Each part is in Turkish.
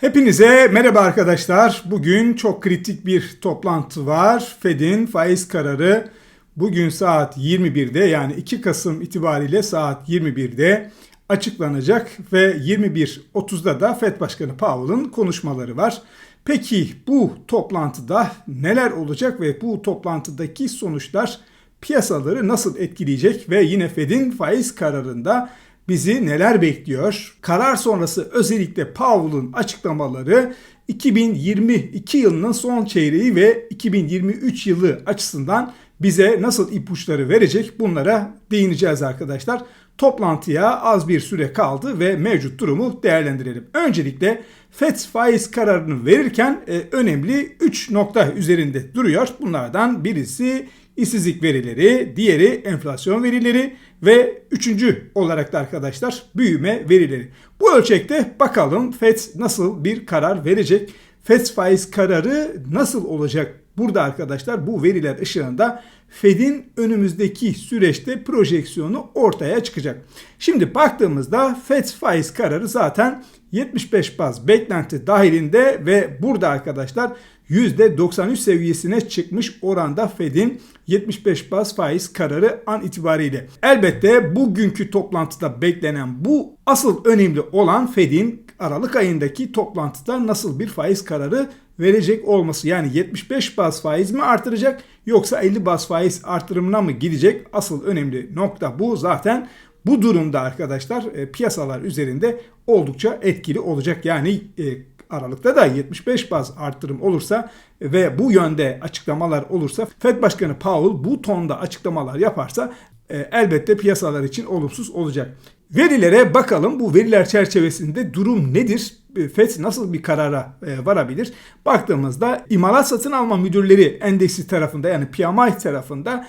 Hepinize merhaba arkadaşlar. Bugün çok kritik bir toplantı var. Fed'in faiz kararı bugün saat 21'de yani 2 Kasım itibariyle saat 21'de açıklanacak ve 21.30'da da Fed Başkanı Powell'ın konuşmaları var. Peki bu toplantıda neler olacak ve bu toplantıdaki sonuçlar piyasaları nasıl etkileyecek ve yine Fed'in faiz kararında bizi neler bekliyor? Karar sonrası özellikle Powell'ın açıklamaları 2022 yılının son çeyreği ve 2023 yılı açısından bize nasıl ipuçları verecek bunlara değineceğiz arkadaşlar. Toplantıya az bir süre kaldı ve mevcut durumu değerlendirelim. Öncelikle FED faiz kararını verirken e, önemli 3 nokta üzerinde duruyor. Bunlardan birisi işsizlik verileri, diğeri enflasyon verileri ve üçüncü olarak da arkadaşlar büyüme verileri. Bu ölçekte bakalım FED nasıl bir karar verecek? FED faiz kararı nasıl olacak? Burada arkadaşlar bu veriler ışığında Fed'in önümüzdeki süreçte projeksiyonu ortaya çıkacak. Şimdi baktığımızda Fed faiz kararı zaten 75 baz beklenti dahilinde ve burada arkadaşlar %93 seviyesine çıkmış oranda Fed'in 75 baz faiz kararı an itibariyle. Elbette bugünkü toplantıda beklenen bu asıl önemli olan Fed'in Aralık ayındaki toplantıda nasıl bir faiz kararı verecek olması. Yani 75 baz faiz mi artıracak yoksa 50 baz faiz artırımına mı gidecek? Asıl önemli nokta bu. Zaten bu durumda arkadaşlar e, piyasalar üzerinde oldukça etkili olacak. Yani e, Aralık'ta da 75 baz arttırım olursa ve bu yönde açıklamalar olursa Fed Başkanı Powell bu tonda açıklamalar yaparsa e, elbette piyasalar için olumsuz olacak. Verilere bakalım. Bu veriler çerçevesinde durum nedir? E, FED nasıl bir karara e, varabilir? Baktığımızda imalat satın alma müdürleri endeksi tarafında yani PMI tarafında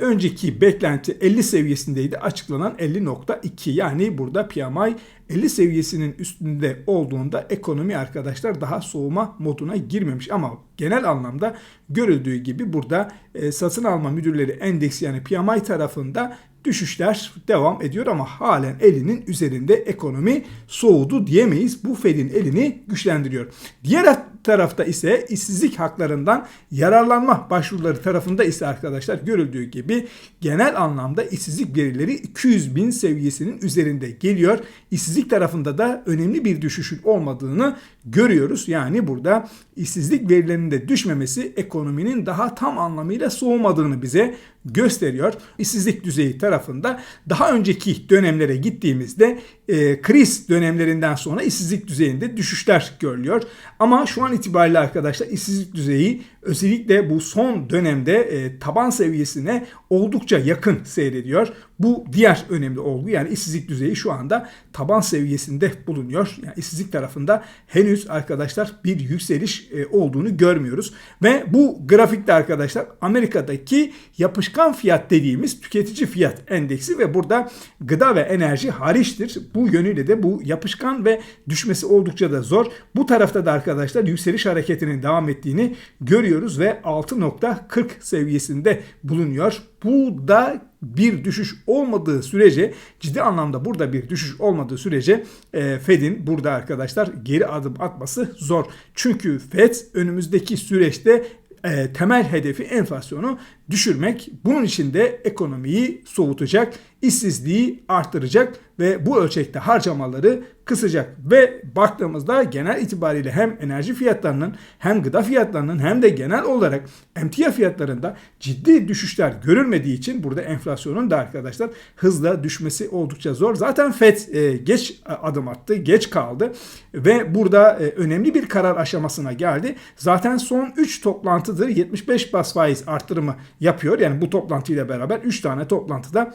önceki beklenti 50 seviyesindeydi. Açıklanan 50.2 yani burada PMI 50 seviyesinin üstünde olduğunda ekonomi arkadaşlar daha soğuma moduna girmemiş ama genel anlamda görüldüğü gibi burada satın alma müdürleri endeksi yani PMI tarafında düşüşler devam ediyor ama halen elinin üzerinde ekonomi soğudu diyemeyiz. Bu Fed'in elini güçlendiriyor. Diğer tarafta ise işsizlik haklarından yararlanma başvuruları tarafında ise arkadaşlar görüldüğü gibi genel anlamda işsizlik verileri 200 bin seviyesinin üzerinde geliyor. İşsizlik tarafında da önemli bir düşüşün olmadığını görüyoruz. Yani burada işsizlik verilerinin de düşmemesi ekonominin daha tam anlamıyla soğumadığını bize gösteriyor. İşsizlik düzeyi tarafında daha önceki dönemlere gittiğimizde e, kriz dönemlerinden sonra işsizlik düzeyinde düşüşler görülüyor. Ama şu an itibariyle arkadaşlar işsizlik düzeyi özellikle bu son dönemde e, taban seviyesine oldukça yakın seyrediyor. Bu diğer önemli olgu yani işsizlik düzeyi şu anda taban seviyesinde bulunuyor. Yani işsizlik tarafında henüz arkadaşlar bir yükseliş e, olduğunu görmüyoruz. Ve bu grafikte arkadaşlar Amerika'daki yapışkan fiyat dediğimiz tüketici fiyat endeksi ve burada gıda ve enerji hariçtir. Bu yönüyle de bu yapışkan ve düşmesi oldukça da zor. Bu tarafta da arkadaşlar yükseliş hareketinin devam ettiğini görüyoruz ve 6.40 seviyesinde bulunuyor. Bu da bir düşüş olmadığı sürece ciddi anlamda burada bir düşüş olmadığı sürece e, Fed'in burada arkadaşlar geri adım atması zor. Çünkü Fed önümüzdeki süreçte e, temel hedefi enflasyonu düşürmek. Bunun için de ekonomiyi soğutacak, işsizliği arttıracak ve bu ölçekte harcamaları kısacak. Ve baktığımızda genel itibariyle hem enerji fiyatlarının hem gıda fiyatlarının hem de genel olarak emtia fiyatlarında ciddi düşüşler görülmediği için burada enflasyonun da arkadaşlar hızla düşmesi oldukça zor. Zaten FED e, geç adım attı, geç kaldı ve burada e, önemli bir karar aşamasına geldi. Zaten son 3 toplantıdır 75 bas faiz arttırımı yapıyor. Yani bu toplantıyla beraber 3 tane toplantıda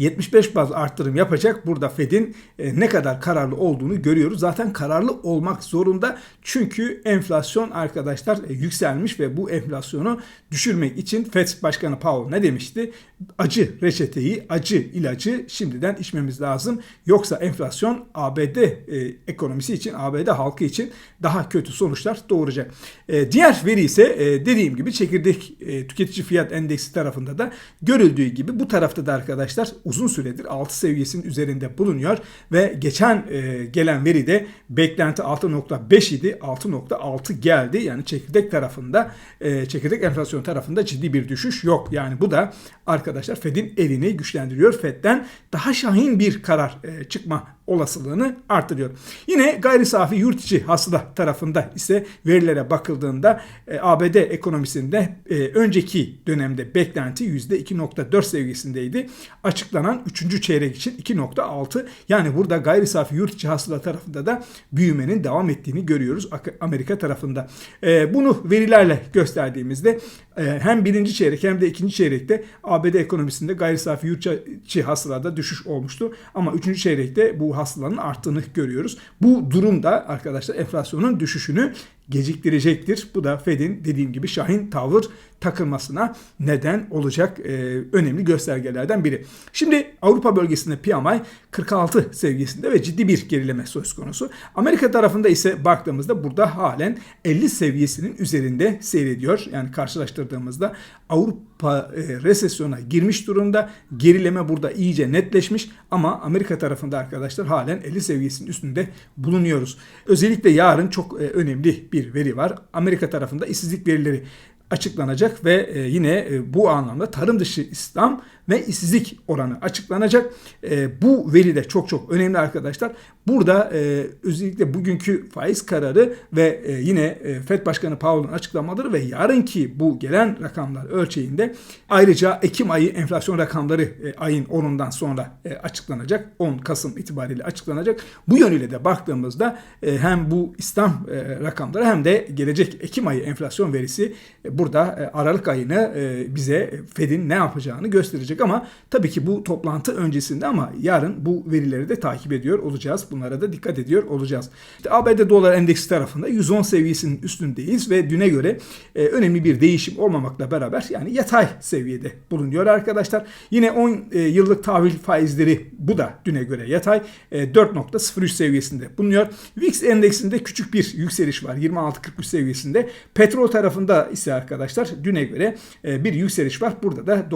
75 baz arttırım yapacak. Burada Fed'in e, ne kadar kararlı olduğunu görüyoruz. Zaten kararlı olmak zorunda. Çünkü enflasyon arkadaşlar e, yükselmiş ve bu enflasyonu düşürmek için Fed Başkanı Powell ne demişti? Acı reçeteyi, acı ilacı şimdiden içmemiz lazım. Yoksa enflasyon ABD e, ekonomisi için, ABD halkı için daha kötü sonuçlar doğuracak. Diğer veri ise dediğim gibi çekirdek tüketici fiyat endeksi tarafında da görüldüğü gibi bu tarafta da arkadaşlar uzun süredir 6 seviyesinin üzerinde bulunuyor ve geçen e, gelen veri de beklenti 6.5 idi 6.6 geldi. Yani çekirdek tarafında e, çekirdek enflasyon tarafında ciddi bir düşüş yok. Yani bu da arkadaşlar Fed'in elini güçlendiriyor. Fed'den daha şahin bir karar e, çıkma olasılığını artırıyor. Yine gayri safi yurt içi hasıla tarafında ise verilere bakıldığında e, ABD ekonomisinde e, önceki dönemde beklenti %2.4 seviyesindeydi. Açıklanan 3. çeyrek için 2.6 yani burada gayri safi yurt içi hasıla tarafında da büyümenin devam ettiğini görüyoruz Amerika tarafında. E, bunu verilerle gösterdiğimizde hem birinci çeyrek hem de ikinci çeyrekte ABD ekonomisinde gayri safi yurt içi hasılada düşüş olmuştu. Ama üçüncü çeyrekte bu hasılanın arttığını görüyoruz. Bu durumda arkadaşlar enflasyonun düşüşünü geciktirecektir. Bu da Fed'in dediğim gibi şahin tavır takılmasına neden olacak e, önemli göstergelerden biri. Şimdi Avrupa bölgesinde PMI 46 seviyesinde ve ciddi bir gerileme söz konusu. Amerika tarafında ise baktığımızda burada halen 50 seviyesinin üzerinde seyrediyor. Yani karşılaştırdığımızda Avrupa e, resesyona girmiş durumda. Gerileme burada iyice netleşmiş ama Amerika tarafında arkadaşlar halen 50 seviyesinin üstünde bulunuyoruz. Özellikle yarın çok e, önemli bir veri var. Amerika tarafında işsizlik verileri açıklanacak ve e, yine e, bu anlamda tarım dışı İslam ve işsizlik oranı açıklanacak. E, bu veri de çok çok önemli arkadaşlar. Burada özellikle bugünkü faiz kararı ve yine FED Başkanı Powell'ın açıklamaları ve yarınki bu gelen rakamlar ölçeğinde ayrıca Ekim ayı enflasyon rakamları ayın 10'undan sonra açıklanacak. 10 Kasım itibariyle açıklanacak. Bu yönüyle de baktığımızda hem bu İslam rakamları hem de gelecek Ekim ayı enflasyon verisi burada e, Aralık ayını e, bize Fed'in ne yapacağını gösterecek ama tabii ki bu toplantı öncesinde ama yarın bu verileri de takip ediyor olacağız. Bunlara da dikkat ediyor olacağız. İşte ABD dolar endeksi tarafında 110 seviyesinin üstündeyiz ve düne göre e, önemli bir değişim olmamakla beraber yani yatay seviyede bulunuyor arkadaşlar. Yine 10 yıllık tahvil faizleri bu da düne göre yatay 4.03 seviyesinde bulunuyor. VIX endeksinde küçük bir yükseliş var 26.43 seviyesinde. Petrol tarafında ise arkadaşlar düne göre e, bir yükseliş var. Burada da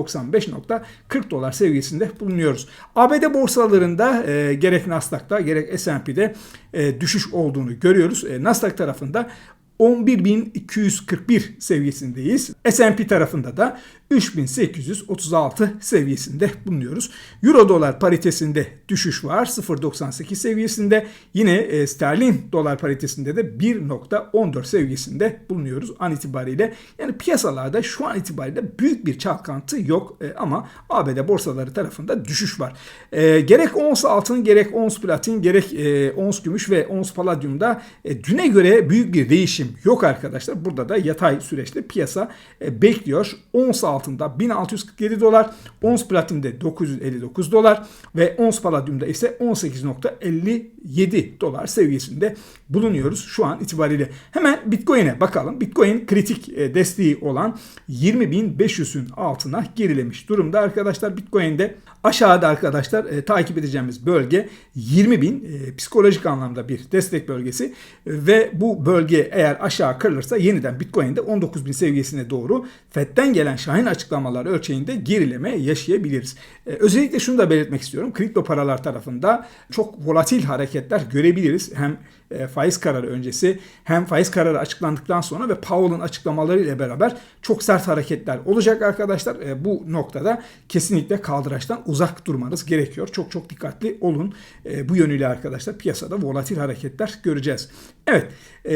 95.40 dolar seviyesinde bulunuyoruz. ABD borsalarında e, gerek Nasdaq'ta gerek S&P'de e, düşüş olduğunu görüyoruz. Nasdaq tarafında 11.241 seviyesindeyiz. S&P tarafında da 3836 seviyesinde bulunuyoruz. Euro dolar paritesinde düşüş var 0.98 seviyesinde. Yine e, sterlin dolar paritesinde de 1.14 seviyesinde bulunuyoruz an itibariyle. Yani piyasalarda şu an itibariyle büyük bir çalkantı yok e, ama ABD borsaları tarafında düşüş var. E, gerek ons altın gerek ons platin gerek e, ons gümüş ve ons paladyumda e, düne göre büyük bir değişim yok arkadaşlar. Burada da yatay süreçte piyasa e, bekliyor. Ons altın altında 1647 dolar, ons platinde 959 dolar ve ons paladyumda ise 18.57 dolar seviyesinde bulunuyoruz şu an itibariyle. Hemen Bitcoin'e bakalım. Bitcoin kritik e, desteği olan 20.500'ün altına gerilemiş durumda arkadaşlar. Bitcoin'de aşağıda arkadaşlar e, takip edeceğimiz bölge 20.000 e, psikolojik anlamda bir destek bölgesi ve bu bölge eğer aşağı kırılırsa yeniden Bitcoin'de 19.000 seviyesine doğru FED'den gelen şahin açıklamalar ölçeğinde gerileme yaşayabiliriz. E, özellikle şunu da belirtmek istiyorum. Kripto paralar tarafında çok volatil hareketler görebiliriz. Hem e, faiz kararı öncesi hem faiz kararı açıklandıktan sonra ve Powell'ın açıklamaları ile beraber çok sert hareketler olacak arkadaşlar. E, bu noktada kesinlikle kaldıraçtan uzak durmanız gerekiyor. Çok çok dikkatli olun. E, bu yönüyle arkadaşlar piyasada volatil hareketler göreceğiz. Evet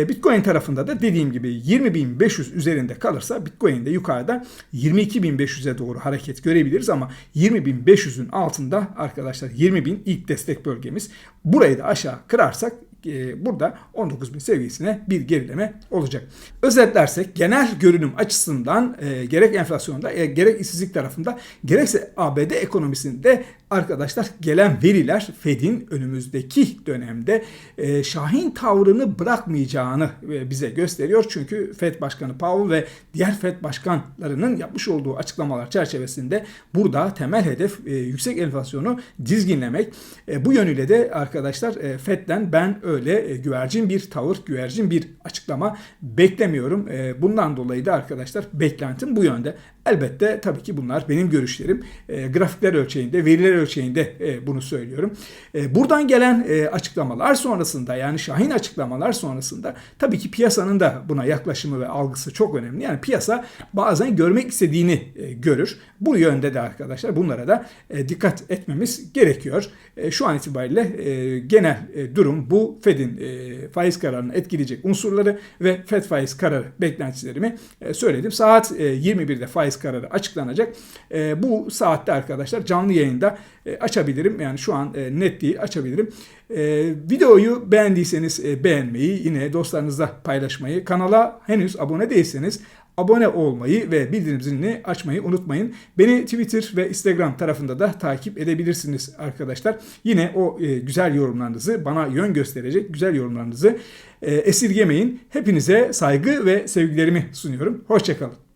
Bitcoin tarafında da dediğim gibi 20.500 üzerinde kalırsa Bitcoin'de yukarıda 22.500'e doğru hareket görebiliriz ama 20.500'ün altında arkadaşlar 20.000 ilk destek bölgemiz. Burayı da aşağı kırarsak e, burada 19.000 seviyesine bir gerileme olacak. Özetlersek genel görünüm açısından e, gerek enflasyonda e, gerek işsizlik tarafında gerekse ABD ekonomisinde arkadaşlar gelen veriler Fed'in önümüzdeki dönemde e, şahin tavrını bırakmayacağını e, bize gösteriyor. Çünkü Fed Başkanı Powell ve diğer Fed başkanlarının yapmış olduğu açıklamalar çerçevesinde burada temel hedef e, yüksek enflasyonu dizginlemek. E, bu yönüyle de arkadaşlar e, Fed'den ben öyle e, güvercin bir tavır, güvercin bir açıklama beklemiyorum. E, bundan dolayı da arkadaşlar beklentim bu yönde. Elbette tabii ki bunlar benim görüşlerim. E, grafikler ölçeğinde, veriler ölçeğinde e, bunu söylüyorum. E, buradan gelen e, açıklamalar sonrasında yani Şahin açıklamalar sonrasında tabii ki piyasanın da buna yaklaşımı ve algısı çok önemli. Yani piyasa bazen görmek istediğini e, görür. Bu yönde de arkadaşlar bunlara da e, dikkat etmemiz gerekiyor. E, şu an itibariyle e, genel e, durum bu Fed'in e, faiz kararını etkileyecek unsurları ve Fed faiz kararı beklentilerimi e, söyledim. Saat e, 21'de faiz kararı açıklanacak. E, bu saatte arkadaşlar canlı yayında e, açabilirim. Yani şu an e, net değil açabilirim. E, videoyu beğendiyseniz beğenmeyi, yine dostlarınızla paylaşmayı, kanala henüz abone değilseniz abone olmayı ve bildirim zilini açmayı unutmayın. Beni Twitter ve Instagram tarafında da takip edebilirsiniz arkadaşlar. Yine o güzel yorumlarınızı, bana yön gösterecek güzel yorumlarınızı esirgemeyin. Hepinize saygı ve sevgilerimi sunuyorum. Hoşçakalın.